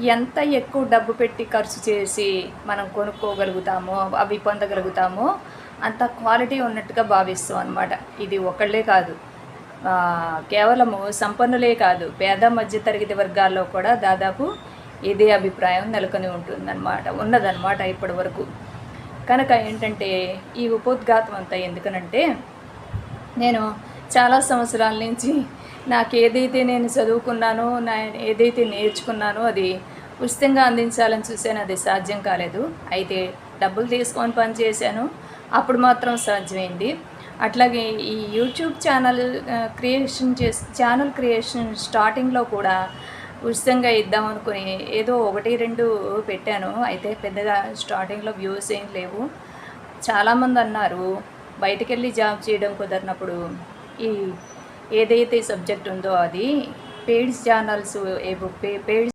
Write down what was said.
ఎంత ఎక్కువ డబ్బు పెట్టి ఖర్చు చేసి మనం కొనుక్కోగలుగుతామో అవి పొందగలుగుతామో అంత క్వాలిటీ ఉన్నట్టుగా భావిస్తాం అనమాట ఇది ఒకళ్ళే కాదు. కేవలము సంపన్నులే కాదు. పేద మధ్యతరగతి వర్గాల్లో కూడా దాదాపు ఇదే అభిప్రాయం నెలకొని ఉంటుందన్నమాట. ఉన్నదన్నమాట ఇప్పటి వరకు. కనుక ఏంటంటే ఈ ఉపోద్ఘాతం అంతా ఎందుకనంటే నేను చాలా సంవత్సరాల నుంచి నాకు ఏదైతే నేను చదువుకున్నానో నా ఏదైతే నేర్చుకున్నానో అది ఉచితంగా అందించాలని చూశాను అది సాధ్యం కాలేదు. అయితే డబ్బులు తీసుకొని పని చేశాను. అప్పుడు మాత్రం సాధ్యమైంది. అట్లాగే ఈ యూట్యూబ్ ఛానల్ క్రియేషన్ చేసి ఛానల్ క్రియేషన్ స్టార్టింగ్లో కూడా ఉచితంగా ఇద్దాం అనుకుని ఏదో ఒకటి రెండు పెట్టాను. అయితే పెద్దగా స్టార్టింగ్లో వ్యూస్ ఏం లేవు. చాలామంది అన్నారు బయటకెళ్ళి జాబ్ చేయడం కుదరినప్పుడు ఈ ఏదైతే సబ్జెక్ట్ ఉందో అది పెయిడ్ ఛానల్స్ పెయిడ్